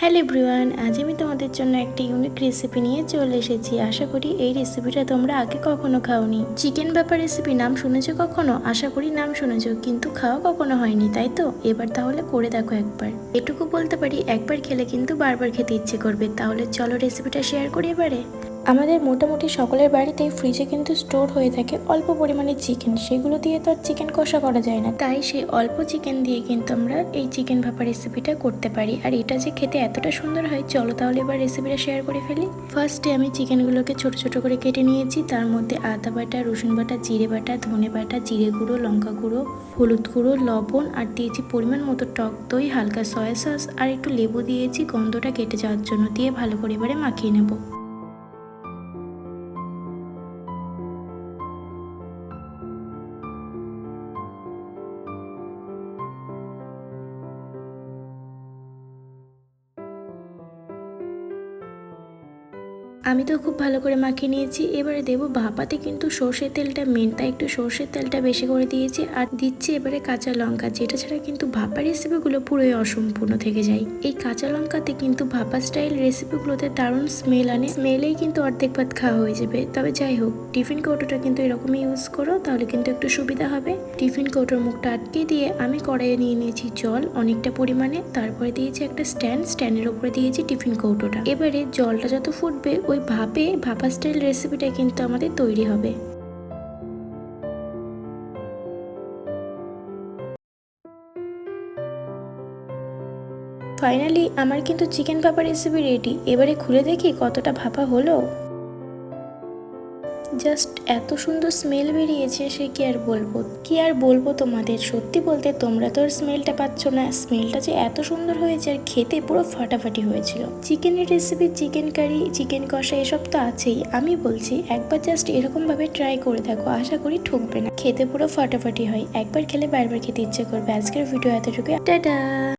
Hello everyone, আজ আমি তোমাদের জন্য একটি ইউনিক রেসিপি নিয়ে চলে এসেছি। আশা করি এই রেসিপিটা তোমরা আগে কখনো খাওনি। চিকেন ব্যাপার রেসিপি নাম শুনেছো কখনো? আশা করি নাম শুনেছো, কিন্তু খাওয়া কখনো হয়নি, তাই তো? এবার তাহলে করে দেখো একবার। এটুকু বলতে পারি, একবার খেলে কিন্তু বারবার খেতে ইচ্ছে করবে। তাহলে চলো রেসিপিটা শেয়ার করি এবারে। আমাদের মোটামুটি সকলের বাড়িতেই ফ্রিজে কিন্তু স্টোর হয়ে থাকে অল্প পরিমাণে চিকেন সেগুলো দিয়ে তো আর চিকেন কষা করা যায় না। তাই সেই অল্প চিকেন দিয়ে কিন্তু আমরা এই চিকেন ভাপা রেসিপিটা করতে পারি। আর এটা যে খেতে এতটা সুন্দর হয়, চলো তাহলে এবার রেসিপিটা শেয়ার করে ফেলি। ফার্স্টে আমি চিকেনগুলোকে ছোট ছোট করে কেটে নিয়েছি। তার মধ্যে আদা বাটা, রসুন বাটা, জিরে বাটা, ধনে বাটা, জিরে গুঁড়ো, লঙ্কা গুঁড়ো, হলুদ গুঁড়ো, লবণ, আর দিয়েছি পরিমাণ মতো টক দই, হালকা সয়া সস আর একটু লেবু দিয়েছি। গন্ধটা কেটে যাওয়ার জন্য দিয়ে ভালো করে এবারে মাখিয়ে নেব। আমি তো খুব ভালো করে মাখিয়ে নিয়েছি। এবারে দেবো ভাপাতে কিন্তু সর্ষের তেলটা মেন তাই একটু সর্ষের তেলটা বেশি করে দিয়েছি আর দিচ্ছি এবারে কাঁচা লঙ্কা, যেটা ছাড়া কিন্তু ভাপা রেসিপিগুলো পুরোই অসম্পূর্ণ থেকে যায়। এই কাঁচা লঙ্কাতে কিন্তু ভাপা স্টাইল রেসিপিগুলোতে দারুণ স্মেল আনে। স্মেলেই কিন্তু অর্ধেক ভাত খাওয়া হয়ে যাবে। তবে যাই হোক, টিফিন কৌটোটা কিন্তু এরকমই ইউজ করো, তাহলে কিন্তু একটু সুবিধা হবে। টিফিন কৌটোর মুখটা আটকে দিয়ে আমি কড়াইয়ে নিয়ে নিয়েছি জল অনেকটা পরিমাণে। তারপরে দিয়েছি একটা স্ট্যান্ড স্ট্যান্ডের উপরে দিয়েছি টিফিন কৌটোটা। এবারে জলটা যত ফুটবে ওই ভাপে, ভাপা স্টাইল রেসিপিটা কিন্তু আমাদের তৈরি হবে। ফাইনালি আমার কিন্তু চিকেন ভাপা রেসিপি রেডি এবারে খুলে দেখি কতটা ভাপা হলো। জাস্ট এত সুন্দর স্মেল বেরিয়েছে, সে কি আর বলব? কি আর বলব তোমাদের? সত্যি বলতে তোমরা তো আর স্মেলটা পাচ্ছ না। স্মেলটা যে এত সুন্দর হয়েছে আর খেতে পুরো ফাটাফাটি হয়েছিল। চিকেনের রেসিপি চিকেন কারি চিকেন কষা এসব তো আছেই। আমি বলছি, একবার জাস্ট এরকম ভাবে ট্রাই করে দেখো। আশা করি ঠকবে না। খেতে পুরো ফাটাফাটি হয়। একবার খেলে বারবার খেতে ইচ্ছে করবে। আজকের ভিডিও এতটুকু টাটা!